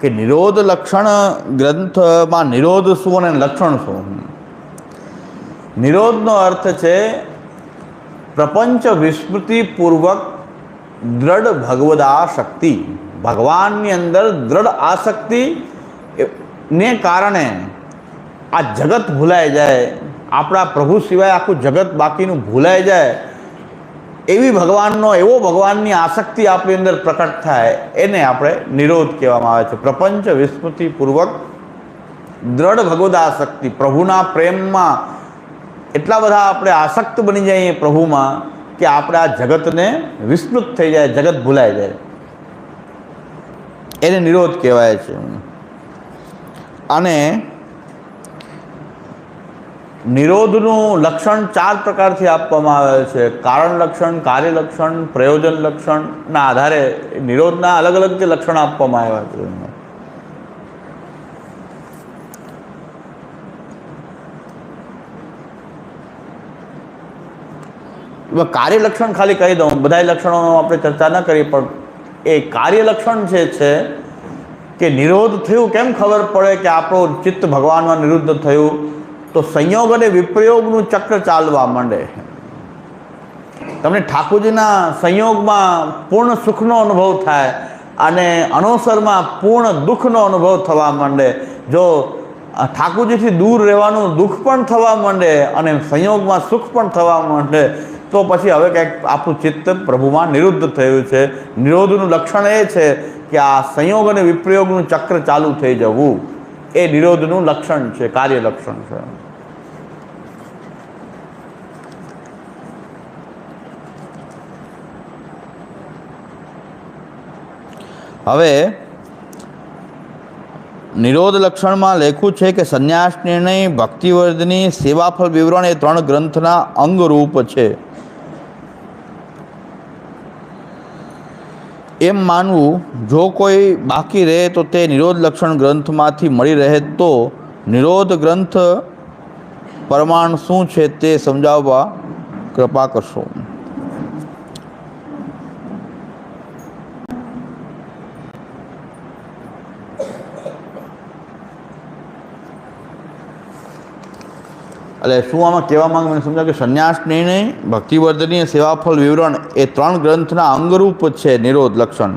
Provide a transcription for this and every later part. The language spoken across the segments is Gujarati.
કે નિરોધ લક્ષણ ગ્રંથમાં નિરોધ શું અને લક્ષણ શું? નિરોધનો અર્થ છે પ્રપંચ વિસ્મૃતિપૂર્વક દ્રઢ ભગવદાશક્તિ. ભગવાનની અંદર દ્રઢ આસક્તિ ને કારણે આ જગત ભૂલાઈ જાય. આપણા પ્રભુ સિવાય આખું જગત બાકીનું ભૂલાઈ જાય. એવી ભગવાનનો, એવો ભગવાનની આસક્તિ આપણી અંદર પ્રકટ થાય, એને આપણે નિરોધ કહેવામાં આવે છે. પ્રપંચ વિસ્મૃતિપૂર્વક દ્રઢ ભગવદાસક્તિ, પ્રભુના પ્રેમમાં એટલા બધા આપણે આસક્ત બની જઈએ પ્રભુમાં કે આપણે આ જગતને વિસ્મૃત થઈ જાય, જગત ભૂલાઈ જાય. એને નિરોધ કહેવાય છે. અને નિરોધનું લક્ષણ ચાર પ્રકારથી આપવામાં આવે છે. કારણ લક્ષણ, કાર્ય લક્ષણ, પ્રયોજન લક્ષણના આધારે નિરોધના અલગ અલગ જે લક્ષણ આપવામાં આવ્યા છે એમાં. કાર્ય લક્ષણ ખાલી કહી દઉં બધા લક્ષણોનો આપણે ચર્ચા ન કરીએ પણ એ કાર્ય લક્ષણ જે છે, કે નિરોધ થયું કેમ ખબર પડે કે આપણું ચિત્ત ભગવાનમાં નિરુદ્ધ થયું? તો સંયોગ અને વિપ્રયોગનું ચક્ર ચાલવા માંડે તમને ઠાકોરજીના સંયોગમાં પૂર્ણ સુખનો અનુભવ થાય અને અણોસરમાં પૂર્ણ દુઃખનો અનુભવ થવા માંડે. જો ઠાકોરજીથી દૂર રહેવાનું દુઃખ પણ થવા માંડે અને સંયોગમાં સુખ પણ થવા માંડે, તો પછી હવે કંઈક આપણું ચિત્ત પ્રભુમાં નિરુદ્ધ થયું છે. નિરોધનું લક્ષણ એ છે કે આ સંયોગ અને વિપ્રયોગનું ચક્ર ચાલુ થઈ જવું. એ નિરોધનું લક્ષણ છે, કાર્ય લક્ષણ છે. હવે, નિરોધ લક્ષણમાં લેખું છે કે સંન્યાસ નિર્ણય, ભક્તિવર્ધની, સેવાફળ વિવરણ એ ત્રણ ગ્રંથના અંગરૂપ છે. એમ માનવું, જો કોઈ બાકી રહે તો તે નિરોધ લક્ષણ ગ્રંથમાંથી મળી રહે તો નિરોધ ગ્રંથ પ્રમાણ શું છે તે સમજાવવા કૃપા કરશો. એટલે શું આમાં કહેવા માંગે મને સમજાવ કે સંન્યાસ નિર્ણય ભક્તિવર્ધનીય સેવાફળ વિવરણ એ ત્રણ ગ્રંથના અંગરૂપ છે નિરોધ લક્ષણ.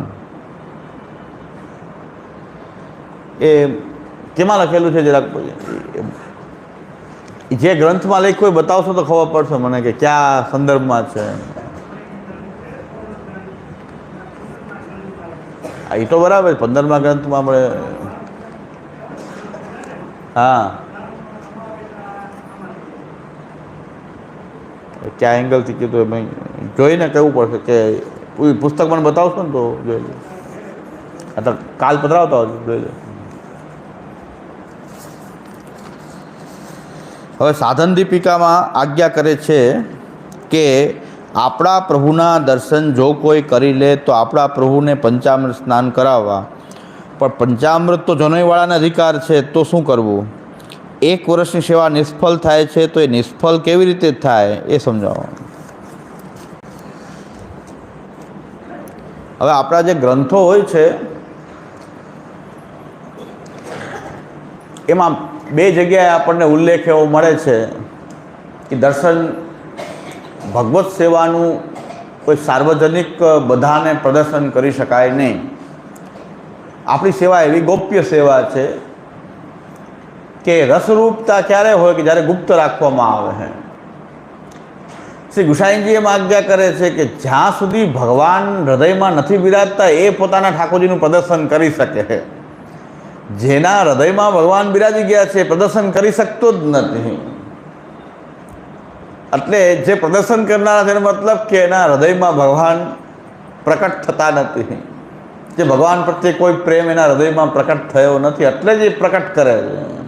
એ કેમાં લખેલું છે જરાક? જે ગ્રંથમાં લખ્યું હોય બતાવશો તો ખબર પડશે મને કે કયા સંદર્ભમાં છે. એ તો બરાબર પંદરમા ગ્રંથમાં આપણે હા. કયા એંગલથી કીધું એ મેં જોઈને કહેવું પડશે કે પુસ્તક મને બતાવશો ને તો જોઈ લે. તો કાલ પધરાવતા હોય જોઈ લે. હવે સાધન દીપિકામાં આજ્ઞા કરે છે કે આપણા પ્રભુના દર્શન જો કોઈ કરી લે તો આપણા પ્રભુને પંચામૃત સ્નાન કરાવવા. પણ પંચામૃત તો જનોઈવાળાને અધિકાર છે, તો શું કરવું? એક વર્ષની સેવા નિષ્ફળ થાય છે, તો એ નિષ્ફળ કેવી રીતે થાય એ સમજાવો. હવે આપણા જે ગ્રંથો હોય છે, એમાં બે જગ્યાએ આપણને ઉલ્લેખ એવો મળે છે કે દર્શન ભગવત સેવાનું કોઈ સાર્વજનિક બધાને પ્રદર્શન કરી શકાય નહીં. આપણી સેવા એવી ગોપ્ય સેવા છે કે રસરૂપતા ક્યારે હોય કે જ્યારે ગુપ્ત રાખવામાં આવે છે શ્રી ગુસાઈજી એમ આજ્ઞા કરે છે કે જ્યાં સુધી ભગવાન હૃદયમાં નથી બિરાજતા, એ પોતાના ઠાકોરજીનું પ્રદર્શન કરી શકે છે જેના હૃદયમાં ભગવાન બિરાજી ગયા છે પ્રદર્શન કરી શકતો જ નથી. એટલે જે પ્રદર્શન કરનારા છે, એનો મતલબ કે એના હૃદયમાં ભગવાન પ્રકટ થતા નથી. જે ભગવાન પ્રત્યે કોઈ પ્રેમ એના હૃદયમાં પ્રકટ થયો નથી, એટલે જ એ પ્રકટ કરે છે.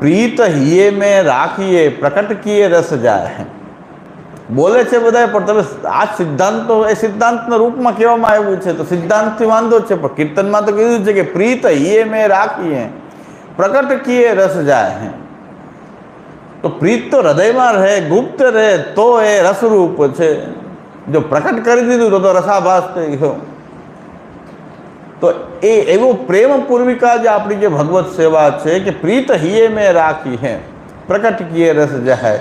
પ્રીત હિયે મેં રાખીએ પ્રકટ કીએ રસ જાય બોલે છે બધા પણ તમે આ સિદ્ધાંત તો એ સિદ્ધાંતના રૂપમાં કહેવામાં આવ્યું છે તો સિદ્ધાંતથી વાંધો છે પણ કીર્તનમાં તો કીધું છે કે પ્રીત હિયે મેં રાખીએ પ્રકટ કીએ રસ જાય તો પ્રીત તો હૃદયમાં રહે ગુપ્ત રહે તો એ રસરૂપ છે જો પ્રકટ કરી દીધું તો તો રસાભાસ થઈ ગયો તો એ, એવો પ્રેમ પૂર્વિકા જે આપણી જે ભગવત સેવા છે કે પ્રીત હિયે મેં રાખી હે પ્રકટ કિયે રસ જાહે.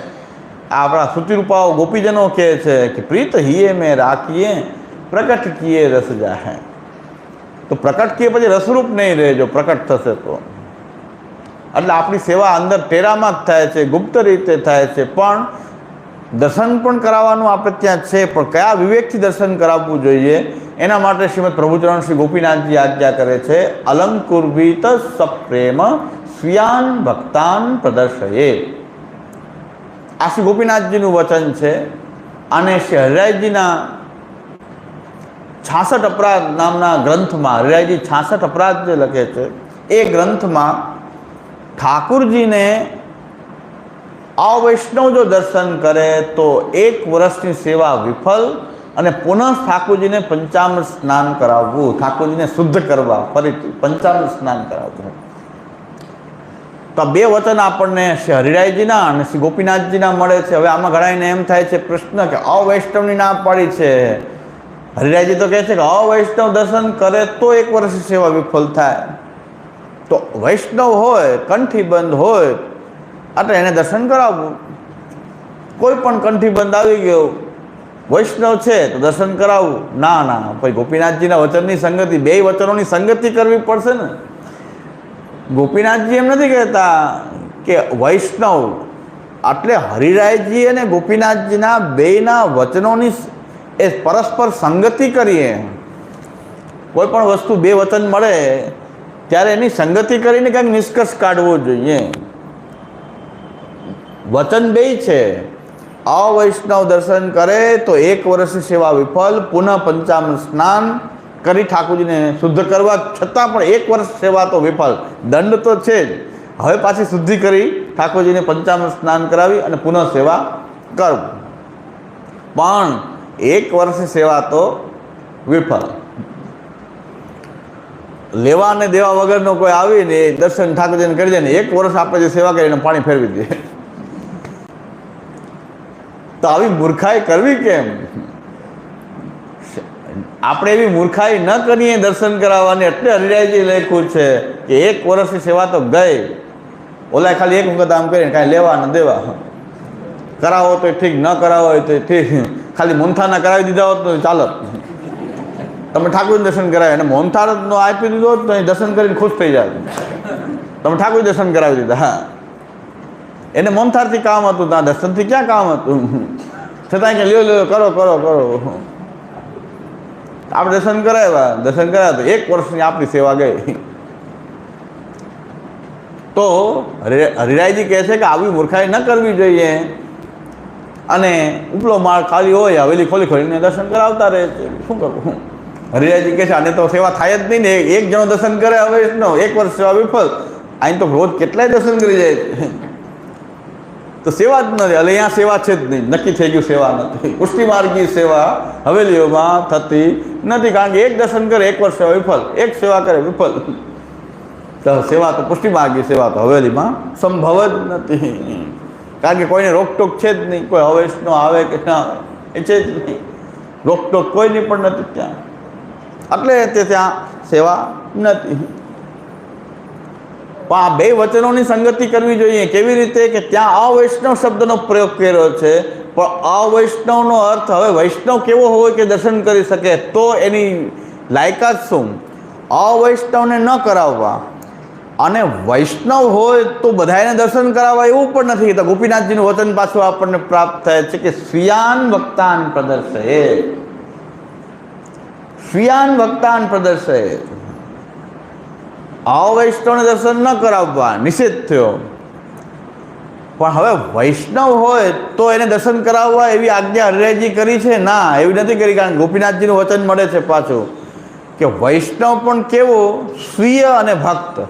આપણા શ્રુતિરૂપાઓ ગોપીજનો કહે છે કે પ્રીત હિયે મેં રાખીએ પ્રકટ કિયે રસ જાહે. તો પ્રકટ કીએ પછી રસરૂપ નહીં રહે, જો પ્રકટ થશે તો. એટલે આપણી સેવા અંદર ટેરામાં જ થાય છે, ગુપ્ત રીતે થાય છે, પણ દર્શન પણ કરાવવાનું આપણે ત્યાં છે, પણ કયા વિવેકથી દર્શન કરાવવું જોઈએ, એના માટે શ્રીમદ પ્રભુચરણ શ્રી ગોપીનાથજી આજ્ઞા કરે છે, અલંકુર્ભિત સપ્રેમ સ્વિયાન ભક્તાન પ્રદર્શયે. આ શ્રી ગોપીનાથજીનું વચન છે, અને શ્રી હરિરાયજીના છાસઠ અપરાધ નામના ગ્રંથમાં, હરિરાયજી છાસઠ અપરાધ જે લખે છે, એ ગ્રંથમાં ઠાકુરજીને અવૈષ્ણવ જો દર્શન કરે તો એક વર્ષની સેવા વિફલ અને પુનઃ ઠાકોરજીને પંચામૃત સ્નાન કરાવવું, ઠાકોરજીને શુદ્ધ કરવા, ફરીથી પંચામૃત સ્નાન કરાવવું. તો બે વચન આપણને શ્રી હરિરાયજીના અને શ્રી ગોપીનાથજીના મળે છે. હવે આમાં ઘણાને એમ થાય છે પ્રશ્ન કે અવૈષ્ણવની ના પાડી છે. હરિરાયજી તો કહે છે કે અવૈષ્ણવ દર્શન કરે તો એક વર્ષની સેવા વિફલ થાય. તો વૈષ્ણવ હોય કંઠીબંધ હોય એટલે એને દર્શન કરાવવું કોઈ પણ કંઠી બંધ આવી ગયો, વૈષ્ણવ છે તો દર્શન કરાવવું ના ના પછી ગોપીનાથજીના વચનની સંગતિ, બે વચનોની સંગતિ કરવી પડશે ને. ગોપીનાથજી એમ નથી કહેતા કે વૈષ્ણવ એટલે હરિરાયજી અને ગોપીનાથજીના બેયના વચનોની એ પરસ્પર સંગતિ કરીએ. કોઈ પણ વસ્તુ બે વચન મળે, ત્યારે એની સંગતિ કરીને કંઈક નિષ્કર્ષ કાઢવો જોઈએ. વચન બે છે. અવૈષ્ણવ દર્શન કરે તો એક વર્ષની સેવા વિફલ પુનઃ પંચામૃત સ્નાન કરી ઠાકોરજીને શુદ્ધ કરવા, છતાં પણ એક વર્ષ સેવા તો વિફલ દંડ તો છે જ. હવે પાછી શુદ્ધિ કરી ઠાકોરજીને પંચામૃત સ્નાન કરાવી અને પુનઃ સેવા કરવું પણ એક વર્ષની સેવા તો વિફલ લેવા અને દેવા વગરનો કોઈ આવીને દર્શન ઠાકોરજીને કરી દે ને એક વર્ષ આપણે જે સેવા કરીને પાણી ફેરવી દે. તો આવી મૂર્ખાઈ કરવી કેમ? આપણે એવી મૂર્ખાઈ ન કરીએ દર્શન કરાવવાની. એટલે હરિરાયજી લખ્યું છે કે એક વર્ષની સેવા તો ગઈ. ઓલા ખાલી એક વખત આમ કરીને કાંઈ લેવા ને દેવા. કરાવો તો ઠીક, ન કરાવો હોય તો ઠીક. ખાલી મોનથાના કરાવી દીધા હોત તો ચાલત તમે ઠાકોર દર્શન કરાવે અને મોનથાનો આપી દીધો તો દર્શન કરીને ખુશ થઈ જાય તમે ઠાકોર દર્શન કરાવી દીધા, હા. એને મમથારથી કામ હતું ત્યાં દર્શનથી ક્યાં કામ હતું? છતાં કે લ્યો લ્યો, કરો કરો કરો. આપણે દર્શન કરાવ્યા દર્શન કરાવ્યા તો એક વર્ષની આપણી સેવા ગઈ. તો હરિરાયજી કહે છે કે આવી મૂર્ખાઈ ન કરવી જોઈએ. અને ઉપલો માળ ખાલી હોય, હવેલી ખોલી ખોલીને દર્શન કરાવતા રહે શું કરવું હરિરાયજી કહે છે, આને તો સેવા થાય જ નહીં ને, એક જણો દર્શન કરે હવે એક વર્ષ સેવા વિફળ. અહીં તો રોજ કેટલાય દર્શન કરી જાય તો સેવા જ નથી. એટલે અહીંયા સેવા છે જ નહીં. નક્કી થઈ ગયું સેવા નથી. પુષ્ટિ માર્ગી સેવા હવેલીઓમાં થતી નથી. કારણ કે એક દર્શન કરે, એક વર્ષ વિફલ એક સેવા કરે વિફલ તો સેવા તો પુષ્ટિ માર્ગી સેવા તો હવેલીમાં સંભવ જ નથી. કારણ કે કોઈને રોકટોક છે જ નહીં. કોઈ હવેશનો આવે કે ના આવે. એ છે જ નહીં. રોકટોક કોઈની પણ નથી ત્યાં. એટલે તે ત્યાં સેવા નથી. પણ આ બે વચનોની સંગતિ કરવી જોઈએ. કેવી રીતે? કે ત્યાં અવૈષ્ણવ શબ્દનો પ્રયોગ કર્યો છે. પણ અવૈષ્ણવનો અર્થ હવે વૈષ્ણવ કેવો હોય કે દર્શન કરી શકે, તો એની લાયકાત શું? અવૈષ્ણવને ન કરાવવા. અને વૈષ્ણવ હોય તો બધાને દર્શન કરાવવા એવું પણ નથી. તો ગોપીનાથજીનું વચન પાછું આપણને પ્રાપ્ત થાય છે કે સ્વિયાન વક્તાન પ્રદર્શય. સ્વિયાન વક્તાન પ્રદર્શય. અવૈષ્ણવને દર્શન ન કરાવવા નિષેધ થયો. પણ હવે વૈષ્ણવ હોય તો એને દર્શન કરાવવા એવી આજ્ઞા હરિરાયજી કરી છે? ના, એવી નથી કરી. કારણ ગોપીનાથજીનું વચન મળે છે પાછું કે વૈષ્ણવ પણ કેવો? સ્વીય અને ભક્ત.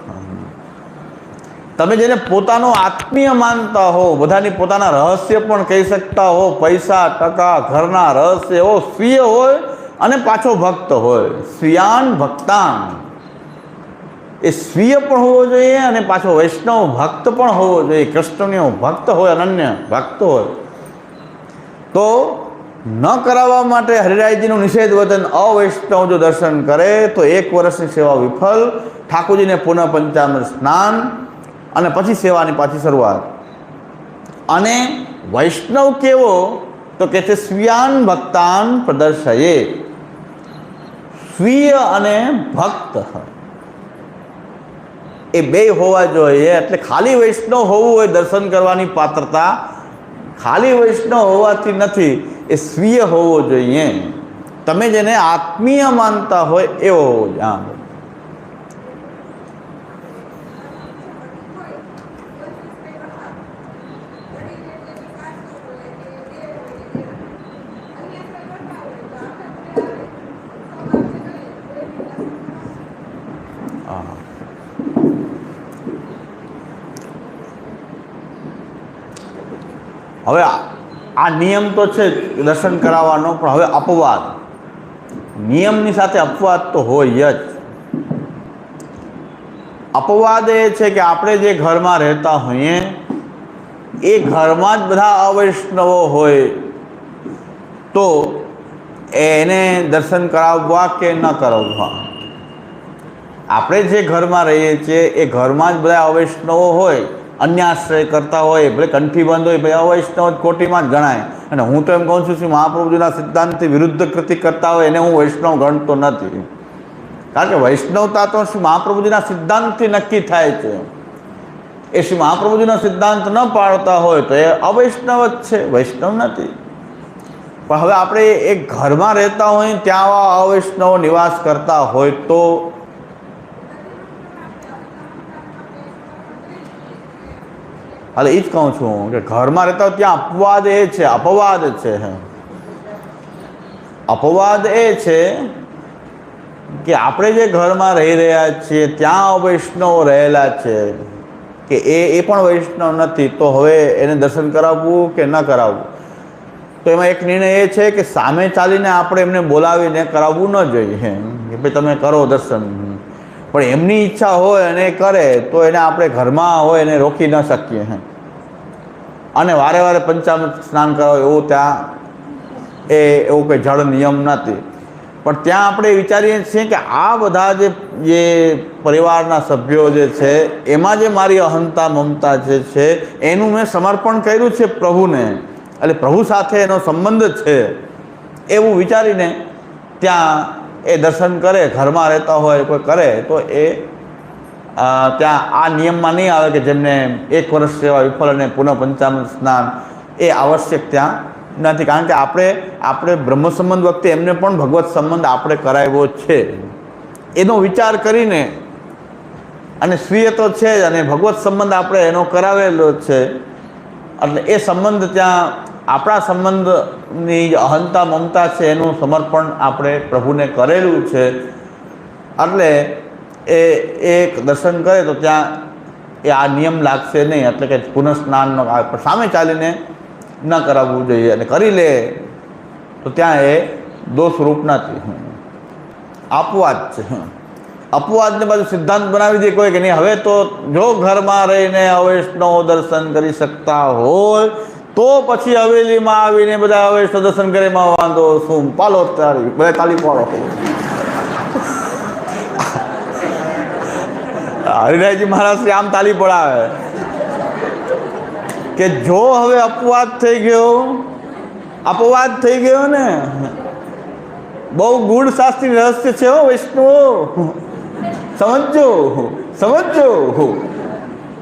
તમે જેને પોતાનો આત્મીય માનતા હો, બધાની પોતાના રહસ્ય પણ કહી શકતા હો, પૈસા, ટકા, ઘરના રહસ્ય હો સ્વીય હોય અને પાછો ભક્ત હોય. સ્વિયાન ભક્તાન. એ સ્વીય પણ હોવો જોઈએ અને પાછો વૈષ્ણવ ભક્ત પણ હોવો જોઈએ. કૃષ્ણનો ભક્ત હોય, અનન્ય ભક્ત હોય. તો ન કરાવવા માટે હરિરાયજીનું નિષેધ વચન અવૈષ્ણવ જો દર્શન કરે, તો એક વર્ષની સેવા વિફલ. ઠાકોરજીને પુનઃ પંચામૃત સ્નાન અને પછી સેવાની પાછી શરૂઆત. અને વૈષ્ણવ કેવો, તો કે છે સ્વીયાન ભક્તાન પ્રદર્શયે. સ્વીય અને ભક્ત. એ બે હોવા જોઈએ. એટલે ખાલી વૈષ્ણવ હોવું હોય દર્શન કરવાની પાત્રતા, ખાલી વૈષ્ણવ હોવાથી નથી, એ સ્વીય હોવો જોઈએ. તમે જેને આત્મીય માનતા હોય એવો હોવો જોઈએ. હવે આ નિયમ તો છે જ દર્શન કરાવવાનો, પણ હવે અપવાદ. નિયમની સાથે અપવાદ તો હોય જ. અપવાદ એ છે કે આપણે જે ઘરમાં રહેતા હોઈએ, એ ઘરમાં જ બધા અવૈષ્ણવો હોય. તો એને દર્શન કરાવવા કે ન કરાવવા? આપણે જે ઘરમાં રહીએ છીએ, એ ઘરમાં જ બધા અવૈષ્ણવો હોય. અન્યાશ્રય કરતા હોય, ભલે કંઠી બંધ હોય ભાઈ અવૈષ્ણવ જ કોટીમાં જ ગણાય. અને હું તો એમ કહું છું, શ્રી મહાપ્રભુજીના સિદ્ધાંતથી વિરુદ્ધ કૃતિ કરતા હોય, એને હું વૈષ્ણવ ગણતો નથી. કારણ કે વૈષ્ણવતા તો શ્રી મહાપ્રભુજીના સિદ્ધાંતથી નક્કી થાય છે. એ શ્રી મહાપ્રભુજીનો સિદ્ધાંત ન પાળતા હોય, તો એ અવૈષ્ણવ જ છે. વૈષ્ણવ નથી. પણ હવે આપણે એક ઘરમાં રહેતા હોય, ત્યાં આવા અવૈષ્ણવ નિવાસ કરતા હોય તો એટલે એ જ કહું છું કે ઘરમાં રહેતા હોય ત્યાં અપવાદ એ છે, અપવાદ છે. અપવાદ એ છે કે આપણે જે ઘરમાં રહી રહ્યા છીએ, ત્યાં વૈષ્ણવ રહેલા છે, કે એ એ પણ વૈષ્ણવ નથી, તો હવે એને દર્શન કરાવવું કે ન કરાવવું? તો એમાં એક નિર્ણય એ છે કે સામે ચાલીને આપણે એમને બોલાવીને કરાવવું ન જોઈએ. કે ભાઈ તમે કરો દર્શન. પણ એમની ઈચ્છા હોય અને કરે, તો એને આપણે ઘરમાં હોય એને રોકી ન શકીએ. હે. અને વારે વારે પંચામૃત સ્નાન કરાવો એવું ત્યાં એ એવું કંઈ જળ નિયમ નથી. પણ ત્યાં આપણે વિચારીએ છીએ કે આ બધા જે જે પરિવારના સભ્યો જે છે, એમાં જે મારી અહંતા મમતા જે છે, એનું મેં સમર્પણ કર્યું છે પ્રભુને. એટલે પ્રભુ સાથે એનો સંબંધ છે. એવું વિચારીને ત્યાં એ દર્શન કરે, ઘરમાં રહેતા હોય, કોઈ કરે, તો એ ત્યાં આ નિયમમાં નહીં આવે કે જેમને એક વર્ષ સેવા વિફળ અને પુનઃ પંચામૃત સ્નાન એ આવશ્યક ત્યાં નથી. કારણ કે આપણે આપણે બ્રહ્મ સંબંધ વખતે એમને પણ ભગવત સંબંધ આપણે કરાવ્યો છે. એનો વિચાર કરીને અને સ્વીય તો છે જ અને ભગવત સંબંધ આપણે એનો કરાવેલો છે. એટલે એ સંબંધ ત્યાં, આપણા સંબંધની જે અહંતા મમતા છે એનું સમર્પણ આપણે પ્રભુને કરેલું છે. એટલે એ એક દર્શન કરે તો ત્યાં એ આ નિયમ લાગશે નહીં. એટલે કે પુનઃસ્નાનનો સામે ચાલીને ન કરાવવું જોઈએ અને કરી લે તો ત્યાં એ દોષરૂપ નથી અપવાદ છે. અપવાદને બાજુ સિદ્ધાંત બનાવી દે કોઈ કે નહીં. હવે તો જો ઘરમાં રહીને અવૈષ્ણવ દર્શન કરી શકતા હોય તો પછી હવેલીમાં આવીને બધા અવૈષ્ણવ દર્શન કરે. એમાં વાંધો શું? પાલો તારી. બધા તાલી પાડો. હરિરાયજી મહારાજ આમ તાલી પડાવે. કે જો હવે અપવાદ થઈ ગયો, અપવાદ થઈ ગયો ને, બહુ ગુણ શાસ્ત્રી રહસ્ય છે હો વૈષ્ણવો. સમજો સમજો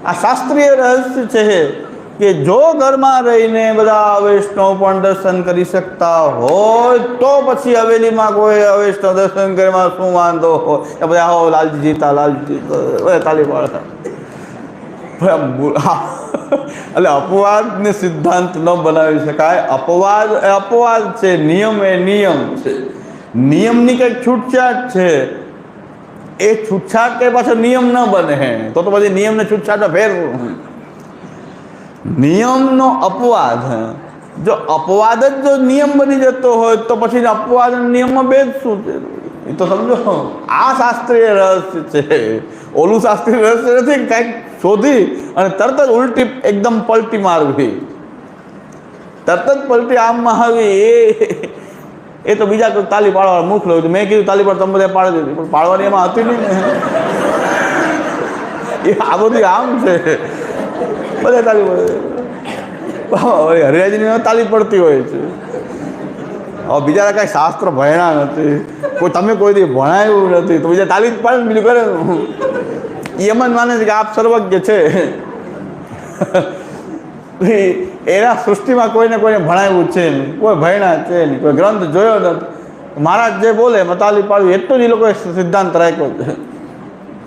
આ શાસ્ત્રીય રહસ્ય છે. કે જો ઘરમાં રહીને બધા વૈષ્ણવ પણ દર્શન કરી શકતા હોય, તો પછી હવેલીમાં કોઈ વૈષ્ણવ દર્શન કરવામાં શું વાંધો હોય? એ બધા હો લાલજી જીતા, લાલજી બધા તાલી પાડતા એટલે અપવાદને સિદ્ધાંત ન બનાવી શકાય. અપવાદ એ અપવાદ છે, નિયમ એ નિયમ છે. નિયમની કંઈક છૂટછાટ છે. એ છૂટછાટ કે પાછો નિયમ ન બને. તો તો પછી નિયમને છૂટછાટ ફેર નિયમનો અપવાદ. જો અપવાદ જ જો નિયમ બની જતો હોય તો પછી અપવાદ નિયમમાં બે જ શું છે? એ તો સમજો. આ શાસ્ત્રીય રહસ્ય છે. ઓલું શાસ્ત્રીય રહસ્ય નથી, કંઈક શોધી અને તરત જ ઉલટી એકદમ પલટી મારવી. તરત જ પલટી આમ આવી એ એ તો બીજા કોઈ તાલી પાડવા મુખ લો મેં કીધું તાલી પાડ, તમે બધા પાડી દીધી. પણ પાડવાની એમાં હતી નહીં ને. એ આ બધું આમ છે. બધા તાલી પડે. હવે હરિયાજીની તાલી પડતી હોય છે. હવે બીજા કાંઈ શાસ્ત્ર ભણ્યા નથી. કોઈ તમે કોઈ દી ભણાયું નથી. તો બીજા તાલી જ પાડે બીજું કરે એમ જ માને છે કે આપ સર્વજ્ઞ છે. એના સૃષ્ટિમાં કોઈને કોઈને ભણાવ્યું છે નહીં. કોઈ ભણ્યા છે નહીં. કોઈ ગ્રંથ જોયો નથી. મહારાજ જે બોલે તાલી પાડવી. એટલું જ એ લોકોએ સિદ્ધાંત રાખ્યો છે.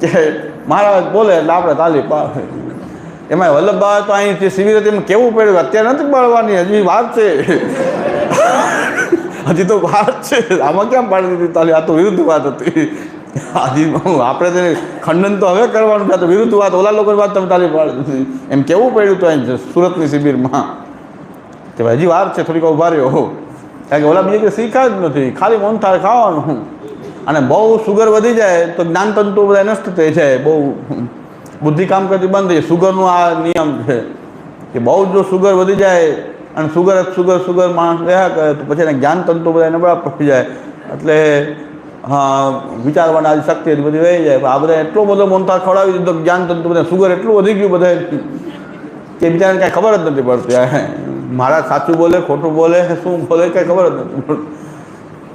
કે મહારાજ બોલે એટલે આપણે તાલી પાડવી. એમાં વલ્લભભાઈ તો અહીં શિબિર હતી એમાં કેવું પડ્યું? અત્યારે નથી પાડવાની હજી વાત છે. હજી તો વાત છે. આમાં કેમ પાડી દીધી તાલી? આ તો વિરુદ્ધ વાત હતી. હજી આપણે તેને ખંડન તો હવે કરવાનું આ તો વિરુદ્ધ વાત, ઓલા લોકોની વાત તમે તાલી પાડી દીધી. એમ કેવું પડ્યું તો અહીં સુરતની શિબિરમાં? કે હજી વાર છે, થોડીક ઊભા રહ્યો. કારણ કે ઓલા બીજે કંઈ શીખ્યા જ નથી. ખાલી મોનથાળ ખાવાનું. અને બહુ સુગર વધી જાય, તો જ્ઞાનતંતુ બધા નષ્ટ થઈ જાય. બહુ બુદ્ધિ કામ કરતી બંધ થઈ સુગરનો આ નિયમ છે કે બહુ જો સુગર વધી જાય અને સુગર જ સુગર સુગર માણસ રહ્યા કરે તો પછી એને જ્ઞાન તંતુ બધા નબળા પડી જાય. એટલે, હા, વિચારવાની આ શક્તિ એટલી બધી વહી જાય. આ બધા એટલો બધો મોનતા ખવડાવી દીધો જ્ઞાન તંતુ બધા સુગર એટલું વધી ગયું બધા કે બિચારાને કાંઈ ખબર જ નથી પડતી. મારા સાચું બોલે, ખોટું બોલે, શું બોલે, કાંઈ ખબર જ નથી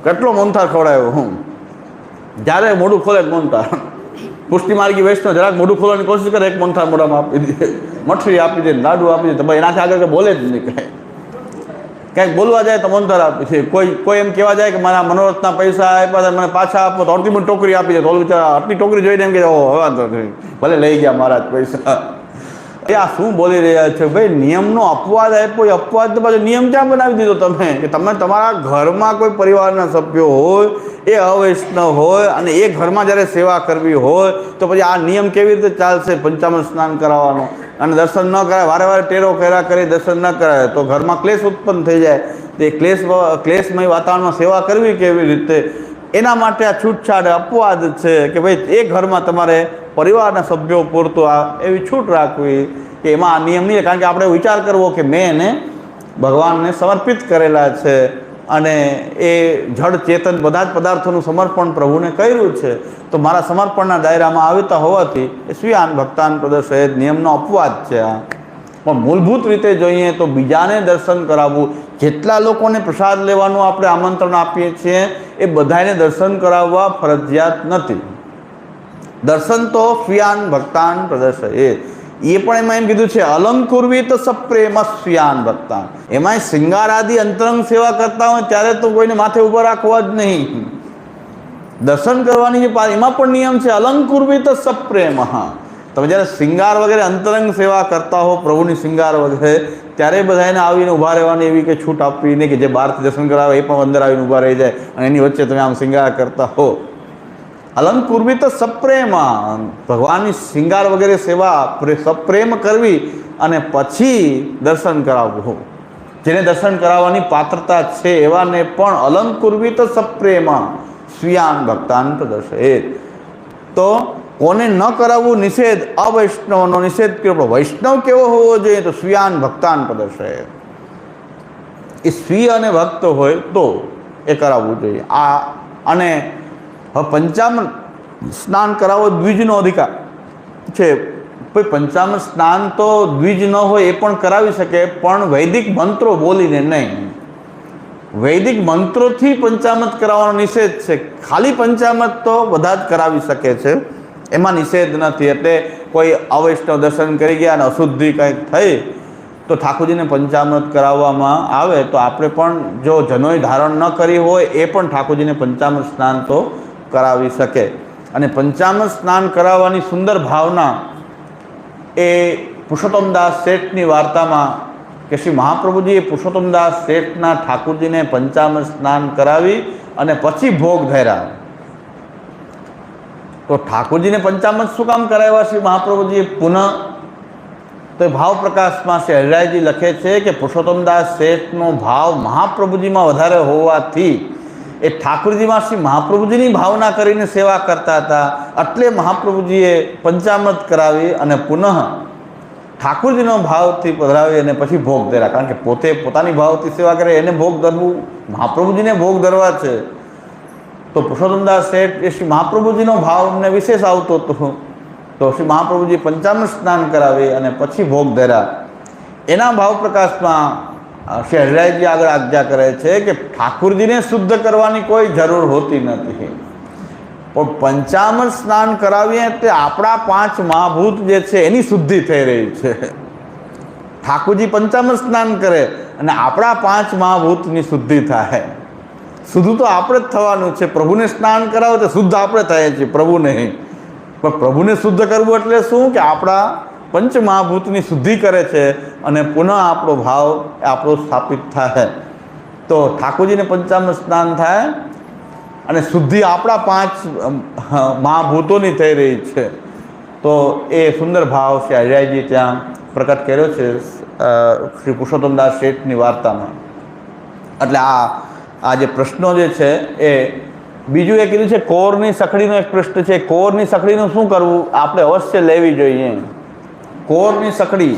કેટલો મોનતા ખવડાવ્યો હું? જ્યારે મોઢું ખોલે જ મોનથાળ પુષ્ટિ માર્ગી વૈષ્ણવ જરાક મોઢું ખોલવાની કોશિશ કરે, એક મંથા મોઢામાં આપી દે. મઠરી આપી દે, લાડુ આપી દે, તો ભાઈ એનાથી આગળ બોલે જ નહીં કાંઈ. ક્યાંક બોલવા જાય તો મોનથાળ આપી છે. કોઈ કોઈ એમ કહેવા જાય કે મારા મનોરથના પૈસા આપ્યા મને પાછા આપો, તો અડધી મને ટોકરી આપી દે. તો બિચારા આટલી ટોકરી જોઈને એમ કે ઓ હવે નહીં. ભલે લઈ ગયા મારા પૈસા. એ આ શું બોલી રહ્યા છે? ભાઈ, નિયમનો અપવાદ આપ્યો, એ અપવાદ પાછો નિયમ ક્યાં બનાવી દીધો તમે? કે તમે તમારા ઘરમાં કોઈ પરિવારના સભ્યો હોય, એ અવૈષ્ણવ હોય, અને એ ઘરમાં જ્યારે સેવા કરવી હોય, તો પછી આ નિયમ કેવી રીતે ચાલશે? પંચામૃત સ્નાન કરાવવાનો. અને દર્શન ન કરાય, વારે વારે ટેરો કર્યા કરી દર્શન ન કરાય, તો ઘરમાં ક્લેશ ઉત્પન્ન થઈ જાય. તે ક્લેશ ક્લેશમય વાતાવરણમાં સેવા કરવી કેવી રીતે? એના માટે આ છૂટછાટ અપવાદ છે કે ભાઈ, એ ઘરમાં તમારે પરિવારના સભ્યો પૂરતું આ એવી છૂટ રાખવી કે એમાં આ નિયમ નહીં કારણ કે આપણે વિચાર કરવો કે મેં એને ભગવાનને સમર્પિત કરેલા છે અને એ જડ ચેતન બધા જ પદાર્થોનું સમર્પણ પ્રભુને કર્યું છે, તો મારા સમર્પણના દાયરામાં આવતા હોવાથી એ સ્વીયાન ભક્તાન પ્રદર્શ એ નિયમનો અપવાદ છે આ. પણ મૂળભૂત રીતે જોઈએ તો બીજાને દર્શન કરાવવું, જેટલા લોકોને પ્રસાદ લેવાનું આપણે આમંત્રણ આપીએ છીએ, એ બધાને દર્શન કરાવવા ફરજિયાત નથી. દર્શન તો સ્વિયાન ભક્તાન પ્રદર્શય. એ પણ એમાં એમ કીધું છે અલંકુર્વી તો સપ્રેમ સ્વિયાન ભક્તાન. શૃંગાર આદિ અંતરંગ સેવા કરતા હોય ત્યારે તો કોઈને માથે ઊભા રાખવા જ નહીં. દર્શન કરવાની જે એમાં પણ નિયમ છે અલંકુર્વી તો સપ્રેમ. તમે જ્યારે શૃંગાર વગેરે અંતરંગ સેવા કરતા હો, પ્રભુની શૃંગાર વગેરે, ત્યારે બધાને આવીને ઊભા રહેવાની એવી કે છૂટ આપવી નહીં કે જે બહારથી દર્શન કરાવે એ પણ અંદર આવીને ઊભા રહી જાય અને એની વચ્ચે તમે આમ શૃંગાર કરતા હો. અલંકુર્વી તો સપ્રેમ. ભગવાનની શિંગાર વગેરે સેવા પ્રે- સપ્રેમ કરવી અને પછી દર્શન કરાવવું. જેને દર્શન કરાવવાની પાત્રતા છે એવાને પણ અલંકુર્વી તો સપ્રેમ. સ્વિયાન ભક્તાન પ્રદર્શિત તો કોને ન કરાવવું નિષેધ, અવૈષ્ણવનો નિષેધ પણ વૈષ્ણવ કેવો હોવો જોઈએ તો સ્વિયાન ભક્તાન પ્રદર્શિત એ સ્વી અને ભક્ત હોય તો એ કરાવવું જોઈએ. આ અને હવે પંચામૃત સ્નાન કરાવવો દ્વિજનો અધિકાર. છે, ભાઈ પંચામૃત સ્નાન તો દ્વિજ ન હોય એ પણ કરાવી શકે, પણ વૈદિક મંત્રો બોલીને નહીં. વૈદિક મંત્રોથી પંચામૃત કરાવવાનો નિષેધ છે. ખાલી પંચામૃત તો બધા જ કરાવી શકે છે. એમાં નિષેધ નથી. એટલે કોઈ અવૈષ્ણવ દર્શન કરી ગયા અને અશુદ્ધિ કંઈક થઈ, તો ઠાકોરજીને પંચામૃત કરાવવામાં આવે તો આપણે પણ જો જનોય ધારણ ન કરી હોય એ પણ ઠાકોરજીને પંચામૃત સ્નાન તો કરાવી શકે. અને પંચામૃત સ્નાન કરાવવાની સુંદર ભાવના એ પુરુષોત્તમદાસ શેઠની વાર્તામાં કે શ્રી મહાપ્રભુજીએ પુરુષોત્તમદાસ શેઠના ઠાકુરજીને પંચામૃત સ્નાન કરાવી અને પછી ભોગ ધર્યા. તો ઠાકોરજીને પંચામૃત શું કામ કરાવ્યા? શ્રી મહાપ્રભુજીએ પુનઃ તો ભાવ પ્રકાશમાં શ્રી હરિરાયજી લખે છે કે પુરુષોત્તમદાસ શેઠનો ભાવ મહાપ્રભુજીમાં વધારે હોવાથી એ ઠાકોરજીમાં શ્રી મહાપ્રભુજીની ભાવના કરીને સેવા કરતા હતા. એટલે મહાપ્રભુજીએ પંચામૃત કરાવી અને પુનઃ ઠાકોરજીનો ભાવથી પધરાવી અને પછી ભોગ ધર્યા. કારણ કે પોતે પોતાની ભાવથી સેવા કરે, એને ભોગ ધરવું, મહાપ્રભુજીને ભોગ ધરવા છે. તો પુરુષોત્તમદાસ શેઠ, એ શ્રી મહાપ્રભુજીનો ભાવ અમને વિશેષ આવતો હતો. તો શ્રી મહાપ્રભુજી પંચામૃત સ્નાન કરાવી અને પછી ભોગ ધર્યા. એના ભાવ પ્રકાશમાં શ્રી આગળ આજ્ઞા કરે છે કે ઠાકુરજીને શુદ્ધ કરવાની કોઈ જરૂર હોતી નથી. પણ પંચામૃત સ્નાન કરાવીએ તે આપણા પાંચ મહાભૂત જે છે એની શુદ્ધિ થઈ રહી છે. ઠાકુરજી પંચામૃત સ્નાન કરે અને આપણા પાંચ મહાભૂતની શુદ્ધિ થાય. શુદ્ધ તો આપણે જ થવાનું છે. પ્રભુને સ્નાન કરાવો તો શુદ્ધ આપણે થઈએ છીએ. પ્રભુ નહીં. પણ પ્રભુને શુદ્ધ કરવું એટલે શું? કે આપણા પંચ મહાભૂતની શુદ્ધિ કરે છે અને પુનઃ આપણો ભાવ આપણો સ્થાપિત થાય. તો ઠાકોરજીને પંચામૃત સ્નાન થાય અને શુદ્ધિ આપણા પાંચ મહાભૂતોની થઈ રહી છે. તો એ સુંદર ભાવ શ્રી હરિરાયજી ત્યાં પ્રકટ કર્યો છે શ્રી પુરુષોત્તમદાસ શેઠની વાર્તામાં. એટલે આ આ જે પ્રશ્નો જે છે એ, બીજું એ કીધું છે, કોરની સખડીનો એક પ્રશ્ન છે, કોરની સખડીનું શું કરવું? આપણે અવશ્ય લેવી જોઈએ. કોરની સખડી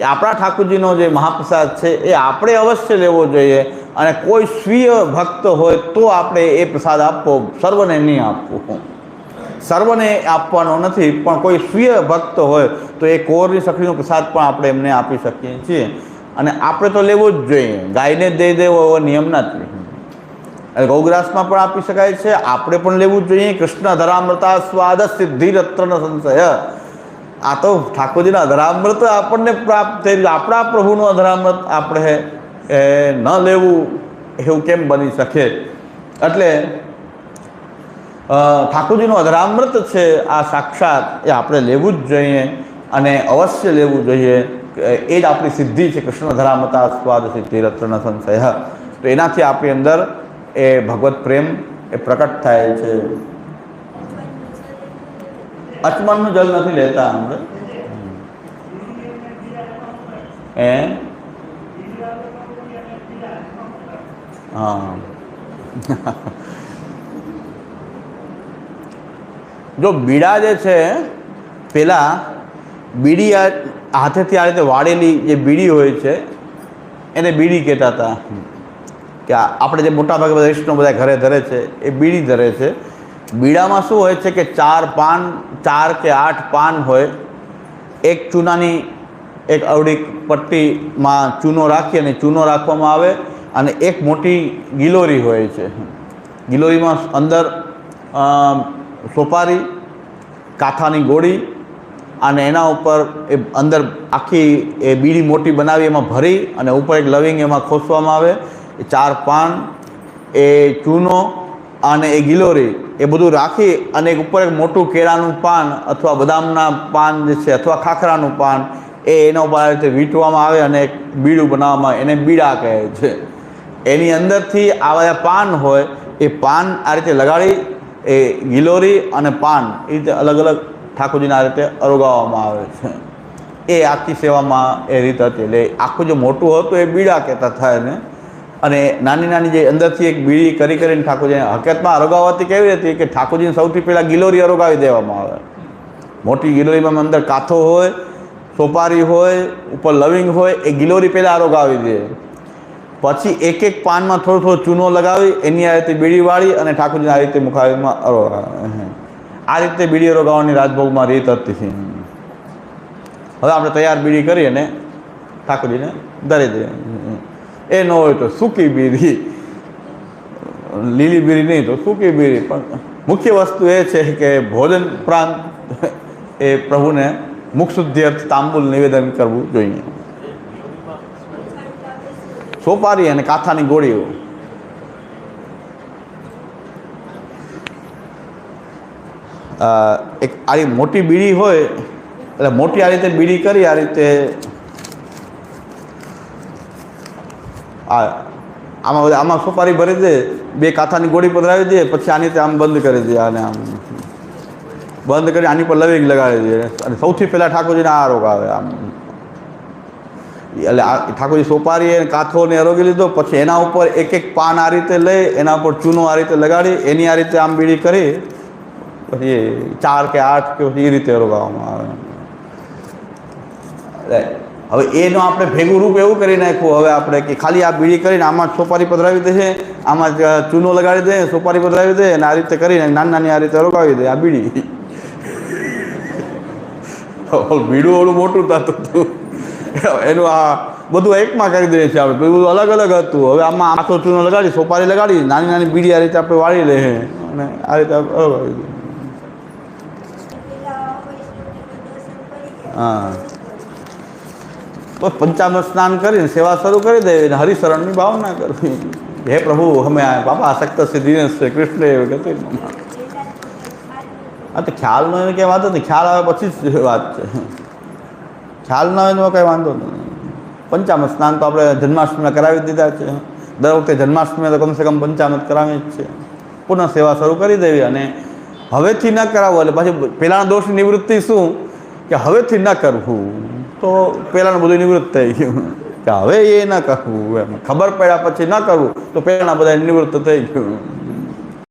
એ આપણા ઠાકોરજીનો જે મહાપ્રસાદ છે, એ આપણે અવશ્ય લેવો જોઈએ અને કોઈ સ્વીય ભક્ત હોય તો આપણે એ પ્રસાદ આપવો, સર્વને નહીં આપવું. સર્વને આપવાનો નથી, પણ કોઈ સ્વીય ભક્ત હોય તો એ કોરની સખડીનો પ્રસાદ પણ આપણે એમને આપી શકીએ છીએ. અને આપણે તો લેવો જ જોઈએ, ગાયને દઈ દેવો એવો નિયમ નથી ગૌગ્રાસમાં પણ આપી શકાય છે, આપણે પણ લેવું જ જોઈએ, કૃષ્ણ ધરામૃતા સ્વાદ સિદ્ધિ રત્ન સંશય. આ તો ઠાકોરજીના અધરામૃત આપણને પ્રાપ્ત થઈ આપણા પ્રભુનું અધરામૃત આપણે, એ, ન લેવું એવું કેમ બની શકે? એટલે ઠાકોરજીનું અધરામૃત છે, આ સાક્ષાત એ આપણે લેવું જ જોઈએ અને અવશ્ય લેવું જોઈએ. એ જ આપણી સિદ્ધિ છે, કૃષ્ણ ધરામતા સ્વાદ સિદ્ધિ રત્ન સંશય. તો એનાથી આપણી અંદર એ ભગવત પ્રેમ એ પ્રકટ થાય છે. અચમનનું જળ નથી લેતા આપણે એ હા. જો બીડા જે છે, પેલા બીડી હાથેથી આ રીતે વાળેલી જે બીડી હોય છે, એને બીડી કહેતા હતા. કે આપણે જે મોટાભાગે બધા વૈષ્ણવ બધા ઘરે ધરે છે, એ બીડી ધરે છે. બીડામાં શું હોય છે કે ચાર પાન, ચાર કે આઠ પાન હોય, એક ચૂનાની એક અવળી પટ્ટીમાં ચૂનો રાખી અને ચૂનો રાખવામાં આવે અને એક મોટી ગિલોરી હોય છે. ગિલોરીમાં અંદર સોપારી કાથાની ગોળી અને એના ઉપર એ અંદર આખી એ બીડી મોટી બનાવી એમાં ભરી અને ઉપર એક લવિંગ એમાં ખોસવામાં આવે. એ ચાર પાન, એ ચૂનો અને એ ગિલોરી એ બધું રાખી અને એક ઉપર એક મોટું કેળાનું પાન અથવા બદામના પાન જે છે અથવા ખાખરાનું પાન, એ એના ઉપર આ રીતે વીંટવામાં આવે અને એક બીડું બનાવવામાં એને બીડા કહે છે. એની અંદરથી આ બધા પાન હોય, એ પાન આ રીતે લગાડી, એ ગિલોરી અને પાન એ રીતે અલગ અલગ ઠાકોરજીને આ રીતે અરોગાવવામાં આવે છે. એ આખી સેવામાં એ રીત હતી. એટલે આખું જે મોટું હતું એ બીડા કહેતા થાય ને અને નાની નાની જે અંદરથી એક બીડી કરી કરીને ઠાકોરજીને હકીકતમાં અરોગાવવાથી કેવી હતી કે ઠાકોરજીને સૌથી પહેલાં ગિલોરી અરોગાવી દેવામાં આવે. મોટી ગિલોરીમાં અંદર કાથો હોય, સોપારી હોય, ઉપર લવિંગ હોય, એ ગિલોરી પહેલાં અરોગાવી દે. પછી એક એક પાનમાં થોડો થોડો ચૂનો લગાવી, એની આ રીતે બીડી વાળી અને ઠાકોરજીને આ રીતે મુખાવીમાં આ રીતે બીડી અરોગાવવાની રાજભોગમાં રીત હતી. હવે આપણે તૈયાર બીડી કરી અને ઠાકોરજીને ધરી દઈએ એ ન હોય તો સૂકી બીડી લીલી બીરી નહીં તો સૂકી બીડી પણ મુખ્ય વસ્તુ એ છે કે ભોજન ઉપરાંત એ પ્રભુને મુખ શુદ્ધિ અર્થ તાંબુલ નિવેદન કરવું જોઈએ. સોપારી અને કાથાની ગોળીઓ. એક આવી મોટી બીડી હોય, એટલે મોટી આ રીતે બીડી કરી, આ રીતે આ, આમાં આમાં સોપારી ભરી દે, બે કાથાની ગોળી પધરાવી દે, પછી આની આમ બંધ કરી દે, આને આમ. બંધ કરી આની પર લવિંગ લગાવી દે. અને સૌથી પહેલાં ઠાકોરજીને આ રોગ આવે આમ. એટલે આ ઠાકોરજી સોપારી અને કાથોને આરોગી લીધો, પછી એના ઉપર એક એક પાન આ રીતે લઈ, એના ઉપર ચૂનો આ રીતે લગાડી, એની આ રીતે આમ બીડી કરી, પછી ચાર કે આઠ કે એ રીતે રોગાવવામાં આવે. હવે એનો આપણે ભેગું રૂપ એવું કરી નાખ્યું. હવે આપણે કે ખાલી આ બીડી કરીને આમાં સોપારી પધરાવી દે છે આમાં ચૂનો લગાડી દે સોપારી પધરાવી દે અને આ રીતે કરીને નાની નાની આ રીતે રોકાવી દે આ બીડી. બીડું ઓલું મોટું થતું હતું. એનું આ બધું એકમાં કરી દઈએ છીએ આપણે. બધું અલગ અલગ હતું. હવે આમાં આખો ચૂનો લગાડી સોપારી લગાડી નાની નાની બીડી આ રીતે આપણે વાળી લે અને આ રીતે હા. પંચામૃત સ્નાન કરીને સેવા શરૂ કરી દેવી અને હરિશરણની ભાવના કરવી હે પ્રભુ, અમે બાપા આસક્ત સિદ્ધિને શ્રી કૃષ્ણ એવું ગતિ આ તો ખ્યાલ ન હોય કે વાંધો નહીં. ખ્યાલ આવે પછી જ વાત છે. ખ્યાલ ના હોય એનો કંઈ વાંધો નહીં. પંચામૃત સ્નાન તો આપણે જન્માષ્ટમીમાં કરાવી દીધા છે. દર વખતે જન્માષ્ટમી તો કમસે કમ પંચામૃત કરાવી જ છે પુનઃ સેવા શરૂ કરી દેવી અને હવેથી ન કરાવવું એટલે પછી પહેલાંના દોષની નિવૃત્તિ શું? કે હવેથી ન કરવું. તો પહેલાંનું બધું નિવૃત્ત થઈ ગયું. કે હવે એ ન કરવું એમ. ખબર પડ્યા પછી ન કરવું તો પહેલાંના બધા નિવૃત્ત થઈ ગયું.